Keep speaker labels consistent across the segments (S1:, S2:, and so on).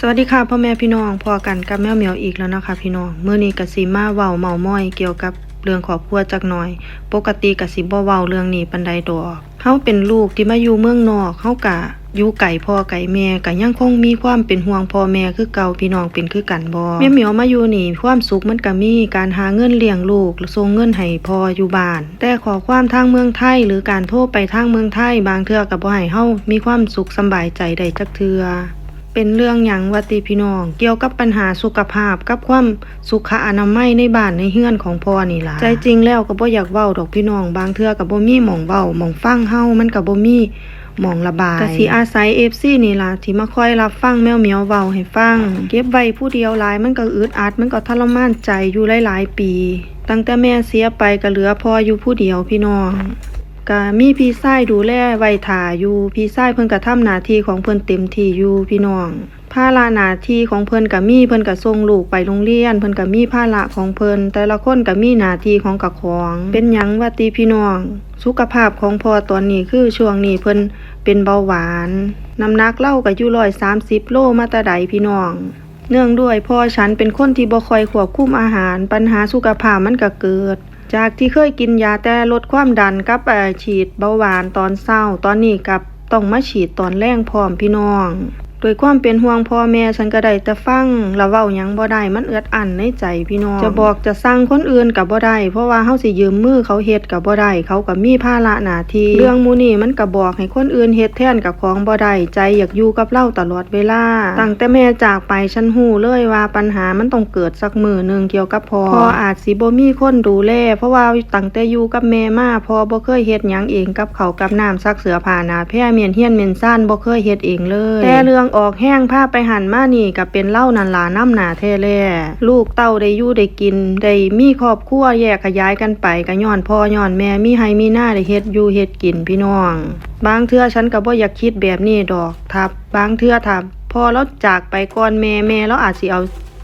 S1: สวัสดีค่ะพ่อแม่พี่น้องพอกันกับแมวเหมียวอีกแล้วนะคะ พี่น้องเมื้อนี้กสิมาเว้าเมาม้อยเกี่ยวกับเรื่องครอบครัวจักหน่อย ปกติกสิบ่เว้าเรื่องนี้ปานใดดอกเฮาเป็นลูกที่มาอยู่เมืองนอกเฮากะอยู่ไก่พ่อไก่แม่ก็ยังคงมีความเป็นห่วงพ่อแม่คือเก่าพี่น้องเป็นคือกันบ่แม่เหมียวมาอยู่นี่ความสุขมันก็มีการหาเงินเลี้ยงลูกส่งเงินให้พ่ออยู่บ้าน แต่ขอความทางเมืองไทย หรือการโทรไปทางเมืองไทย บางเทื่อก็บ่ให้เฮามีความสุขสบายใจได้จักเทื่อ เป็นเรื่องหยังวัติพี่น้อง เกี่ยวกับปัญหาสุขภาพกับความสุขอนามัยในบ้านในเฮือนของพ่อนี่ล่ะใจจริงแล้วก็บ่อยากเว้าดอกพี่น้อง บางเทื่อก็บ่มีหม่องเว้าหม่องฟังเฮามันก็บ่มีหมองระบายก็สิอาศัย FC นี่ล่ะที่มาคอยรับฟังแมวเหมียวเว้าให้ฟัง เก็บไว้ผู้เดียวหลายมันก็อึดอัดมันก็ทรมานใจอยู่หลายๆปี ตั้งแต่แม่เสียไปก็เหลือพ่ออยู่ผู้เดียวพี่น้อง ก็มีพี่ชายดูแลไว้ถ่าอยู่พี่ชายเพิ่นก็ทำหน้าที่ของเพิ่นเต็มที่อยู่พี่น้องภาระหน้าที่ของเพิ่นก็มีเพิ่นก็ส่งลูกไปโรงเรียน เพิ่นก็มีภาระของเพิ่นแต่ละคนก็มีหน้าที่ของกับของ เป็นหยังว่าติพี่น้อง สุขภาพของพ่อตอนนี้คือช่วงนี้เพิ่นเป็นเบาหวานน้ำหนักเล่าก็อยู่130โลมาต่ใดพี่น้องเนื่องด้วยพ่อฉันเป็นคนที่บ่ค่อยควบคุมอาหาร ปัญหาสุขภาพมันก็เกิด จากที่เคยกินยาแต่ลดความดันกับฉีดเบาหวานตอนเช้า ตอนนี้กับต้องมาฉีดตอนแรงพร้อมพี่น้อง ดยความเป็นห่วงพ่อแม่ฉันก็ได้แต่ฟังล้วเว้ายังบ่ได้มันเอือดอั้นในใจพี่น้อง จะบอกจะสั่งคนอื่นก็บ่ได้เพราะว่าเฮาสิยืมมือเขาเฮ็ดก็บ่ได้เขาก็มีภาระหน้าที่เรื่องมูนี้มันก็บอกให้คนอื่นเฮ็ดแทนกับของบ่ได้ใจอยากอยู่กับเราตลอดเวลาตั้งแต่แม่จากไปฉันฮู้เลยว่าปัญหามันต้องเกิดสักมือหนึ่งเกี่ยวกับพ่อพ่ออาจสิบ่มีคนดูแลเพราะว่าตั้งแต่อยู่กับแม่มาพ่อบ่เคยเฮ็ดหยังเองกับเขากับน้ำซักเสื้อผ้านาแพร่เมียนเฮียนเมียนซ่านบ่เคยเฮ็ดเองเลยแต่เรื่องออกแห้งผ้าไปหันมานี่ก็เป็นเล่านันลาน้ำหนาแท้แล่ลูกเต้าได้ยู่ได้กินได้มีครอบครัวแยกขยายกันไปก็ย้อนพ่อย้อนแม่มีให้มีหน้าได้เฮ็ดอยู่เฮ็ดกินพี่น้อง บางเทื่อฉันก็บ่อยากคิดแบบนี้ดอกทับบางเทื่อถ้าพอเราจากไปก่อนแม่แม่เราอาจสิเอา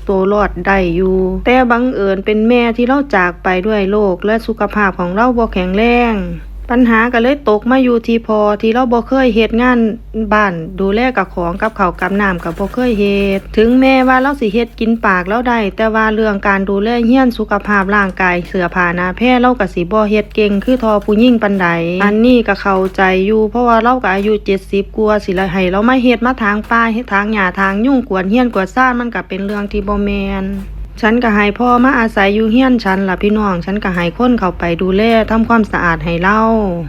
S1: ตัวรอดได้อยู่ แต่บังเอิญเป็นแม่ที่เราจากไปด้วยโรคและสุขภาพของเราบ่แข็งแรง ปัญหาก็เลยตกมาอยู่ที่พอที่เราบ่เคยเฮ็ดงานบ้านดูแลกับของกับเขาวกับน้ำกับบ่เคยเฮ็ดถึงแม้ว่าเราสิเฮ็ดกินปากเราได้แต่ว่าเรื่องการดูแลเฮียนสุขภาพร่างกายเสื้อผ้าหน้าแพรเราก็สิบ่เฮ็ดเก่งคือทอผู้หญิงปานใดอันนี้ก็เข้าใจอยู่เพราะว่าเราก็อายุ70กว่าสิละให้เรามาเฮ็ดมาทางป่าเฮ็ดทางหญ้าทางยุ่งกวนเฮียนกวนซ่านมันก็เป็นเรื่องที่บ่แม่น ฉันก็ให้พ่อมาอาศัยอยู่เฮี้ยนฉันล่ะพี่น้อง ฉันก็ให้คนเข้าไปดูแลทำความสะอาดให้เล่า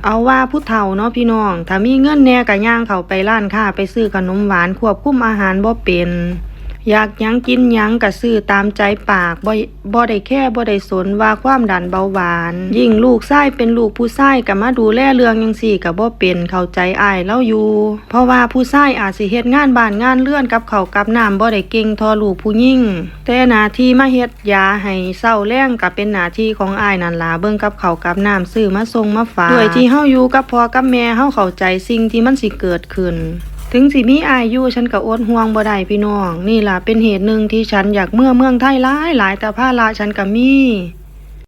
S1: เอาว่าผู้เฒ่าเนาะพี่น้อง ถ้ามีเงินแน่ก็ย่างเข้าไปร้านค้าไปซื้อขนมหวานควบคุมอาหารบ่เป็น อยากยังกินยังก็ซื้อตามใจปากบ่บ่ได้แค่บ่ได้สนว่าความดันเบาหวาน ยิ่งลูกชายเป็นลูกผู้ชายก็มาดูแลเรื่องจังซี่ก็บ่เป็นเข้าใจอายเราอยู่ เพราะว่าผู้ชายอาจสิเฮ็ดงานบ้านงานเรือนกับเขากับน้ำบ่ได้เก่งทอลูกผู้หญิงแต่หนาที่มาเฮ็ดยาให้เศร้าแรงก็เป็นหนาที่ของอายนันล่ะเบิ่งกับเขากับน้ำซื้อมาส่งมาฝากด้วยที่เฮาอยู่กับพ่อกับแม่เฮาเข้าใจสิ่งที่มันสิเกิดขึ้น ถึงสิมีอายุฉันก็อดห่วงบ่ได้พี่น้อง นี่ล่ะเป็นเหตุหนึ่งที่ฉันอยากเมื่อเมืองไทยหลายหลายแต่ภาละฉันก็มี